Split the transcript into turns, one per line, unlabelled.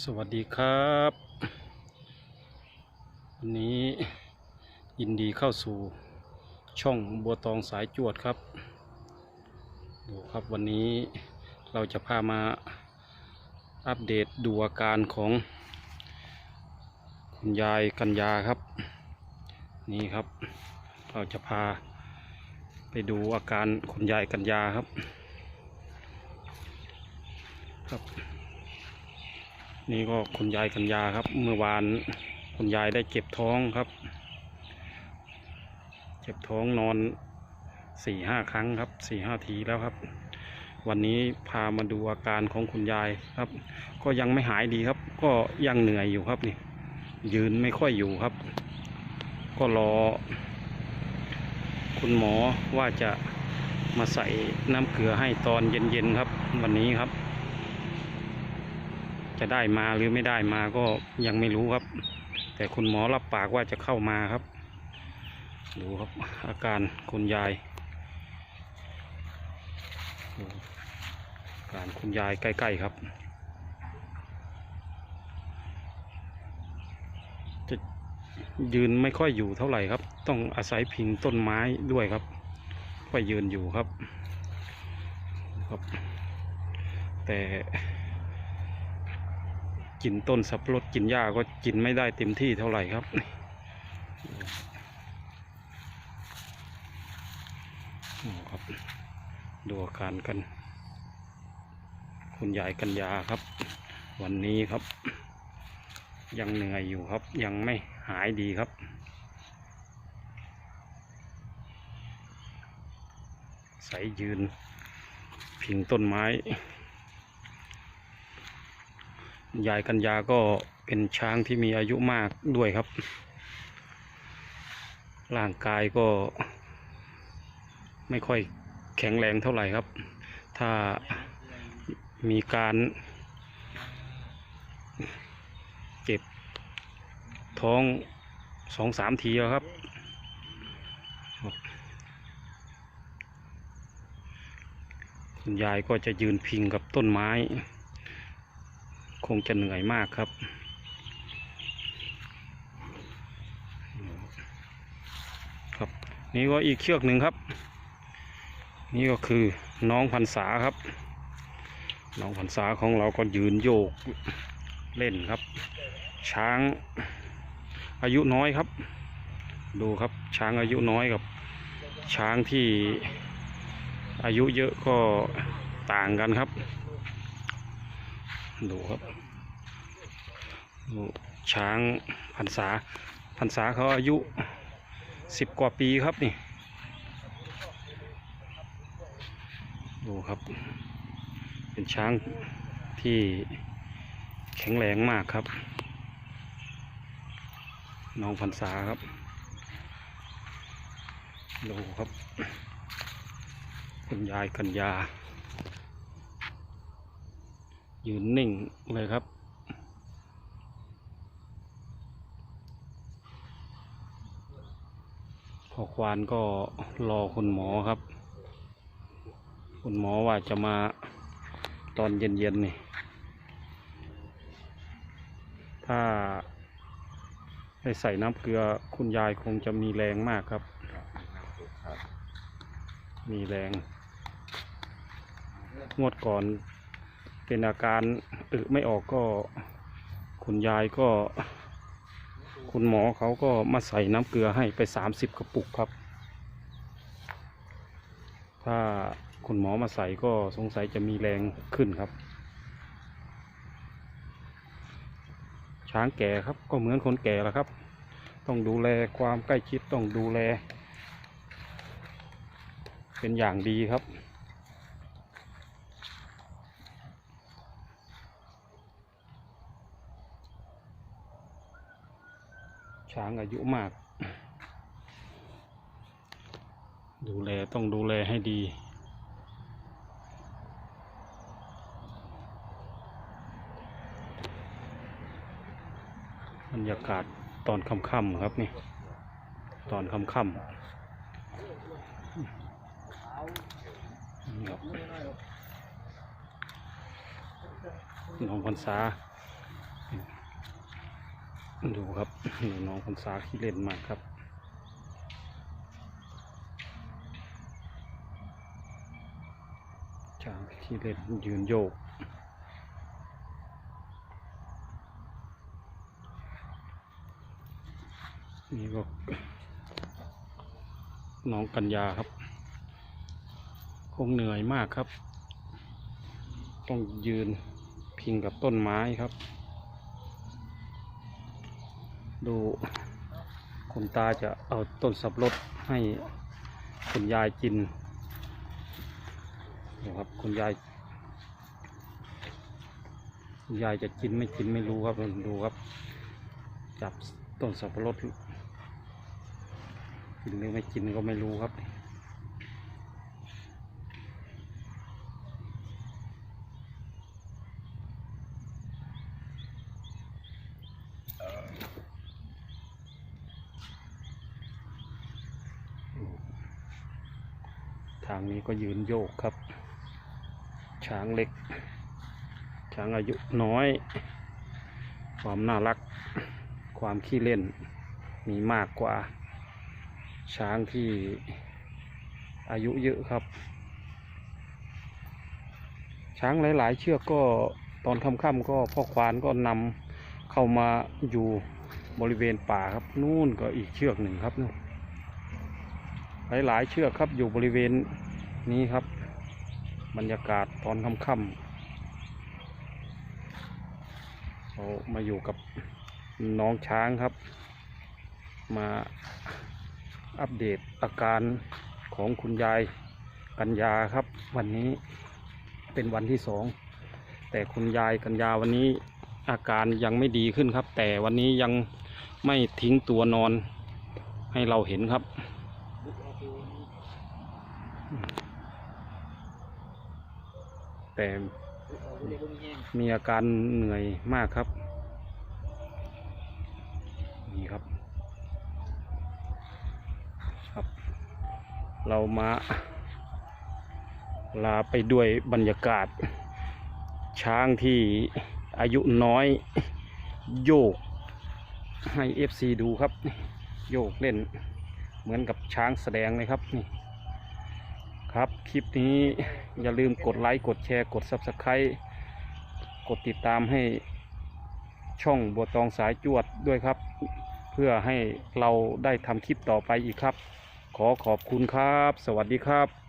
สวัสดีครับวันนี้ยินดีเข้าสู่ช่องบัวตองสายจวดครับ ดูครับวันนี้เราจะพามาอัปเดตดูอาการของคุณยายกัญญาครับ นี่ครับ เราจะพาไปดูอาการคุณยายกัญญาครับ ครับ นี่ก็คุณยายกัญญาครับ เมื่อวานคุณยายได้เจ็บท้องครับ เจ็บท้องนอนสี่ห้าครั้งครับสี่ห้าทีแล้วครับ วันนี้พามาดูอาการของคุณยายครับ ก็ยังไม่หายดีครับ ก็ยังเหนื่อยอยู่ครับนี่ ยืนไม่ค่อยอยู่ครับ ก็รอ คุณหมอว่าจะมาใส่น้ำเกลือให้ตอนเย็นๆครับ วันนี้ครับ จะได้มาหรือไม่ได้มาก็ยังไม่รู้ครับ แต่คุณหมอรับปากว่าจะเข้ามาครับ ดูครับอาการคุณยายดูอาการคุณยายใกล้ๆครับ จะยืนไม่ค่อยอยู่เท่าไหร่ครับ ต้องอาศัยพิงต้นไม้ด้วยครับ ค่อยยืนอยู่ครับครับ แต่ กินต้นสับปะรดกินหญ้าก็กินไม่ได้เต็มที่เท่าไหร่ครับดูครับ ดูอาการกัน คุณยายกัญญาครับ วันนี้ครับ ยังเหนื่อยอยู่ครับ ยังไม่หายดีครับใส่ยืน พิงต้นไม้ ยายกัญญาก็เป็นช้างที่มีอายุมากด้วยครับ ร่างกายก็ไม่ค่อยแข็งแรงเท่าไหร่ครับ ถ้ามีการเจ็บท้องสองสามทีแล้วครับ คุณยายก็จะยืนพิงกับต้นไม้ คงจะเหนื่อยมากครับ ครับ นี่ก็อีกเชือกหนึ่งครับ นี่ก็คือน้องพันษาครับ น้องพันษาของเราก็ยืนโยกเล่นครับ ช้างอายุน้อยครับ ดูครับช้างอายุน้อยกับ ช้างที่อายุเยอะก็ต่างกันครับ ดูครับดูช้างพรรษาพรรษาเขาอายุสิบกว่าปีครับนี่ ดูครับ เป็นช้างที่แข็งแรงมากครับ น้องพรรษาครับ ดูครับ คุณยายกัญญา ยืนนิ่งเลยครับ พอควานก็รอคุณหมอครับ คุณหมอว่าจะมาตอนเย็นๆนี่ ถ้าได้ใส่น้ำเกลือคุณยายคงจะมีแรงมากครับ มีแรง งวดก่อน เป็นอาการอึไม่ออกก็ คุณยายก็ คุณหมอเขาก็มาใส่น้ำเกลือให้ไปสามสิบกระปุกครับ ถ้าคุณหมอมาใส่ก็สงสัยจะมีแรงขึ้นครับ ช้างแก่ครับก็เหมือนคนแก่แล้วครับ ต้องดูแลความใกล้ชิดต้องดูแล เป็นอย่างดีครับ ช้างอายุมาก ดูแลต้องดูแลให้ดี บรรยากาศตอนค่ำๆครับนี่ ตอนค่ำๆน้องพรรษา ดูครับนี่น้องพรรษาขี้เล่นมากครับช้างขี้เล่นยืนโยกนี่ก็น้องกัญญาครับ คงเหนื่อยมากครับ ต้องยืนพิงกับต้นไม้ครับ ดูคุณตาจะเอาต้นสับรดให้คุณยายกินดูครับคุณยายคุณยายจะกินไม่กินไม่รู้ครับดูครับ จับต้นสับปะรดกินหรือไม่กินก็ไม่รู้ครับางนี้ก็ยืนโยกครับ ช้างเล็ก ช้างอายุน้อย ความน่ารัก ความขี้เล่น มีมากกว่า ช้างที่อายุเยอะครับ ช้างหลายๆ เชือกก็ตอนค่ำๆก็พ่อควานก็นำเข้ามาอยู่บริเวณป่าครับ นู่นก็อีกเชือกหนึ่งครับนู่นหลายๆเชือกครับอยู่บริเวณ นี้ครับ บรรยากาศตอนค่ำๆเรามาอยู่กับน้องช้างครับ มาอัปเดตอาการของคุณยายกัญญาครับ วันนี้เป็นวันที่สอง แต่คุณยายกัญญาวันนี้อาการยังไม่ดีขึ้นครับ แต่วันนี้ยังไม่ทิ้งตัวนอนให้เราเห็นครับ แต่มีอาการเหนื่อยมากครับ นี่ครับ ครับ เรามาลาไปด้วยบรรยากาศ ช้างที่อายุน้อยโยกให้ FC ดูครับ โยกเล่นเหมือนกับช้างแสดงเลยครับนี่ ครับ คลิปนี้อย่าลืมกดไลค์ กดแชร์ กด Subscribe กดติดตามให้ช่องบัวตองสายจวดด้วยครับ เพื่อให้เราได้ทำคลิปต่อไปอีกครับ ขอขอบคุณครับ สวัสดีครับ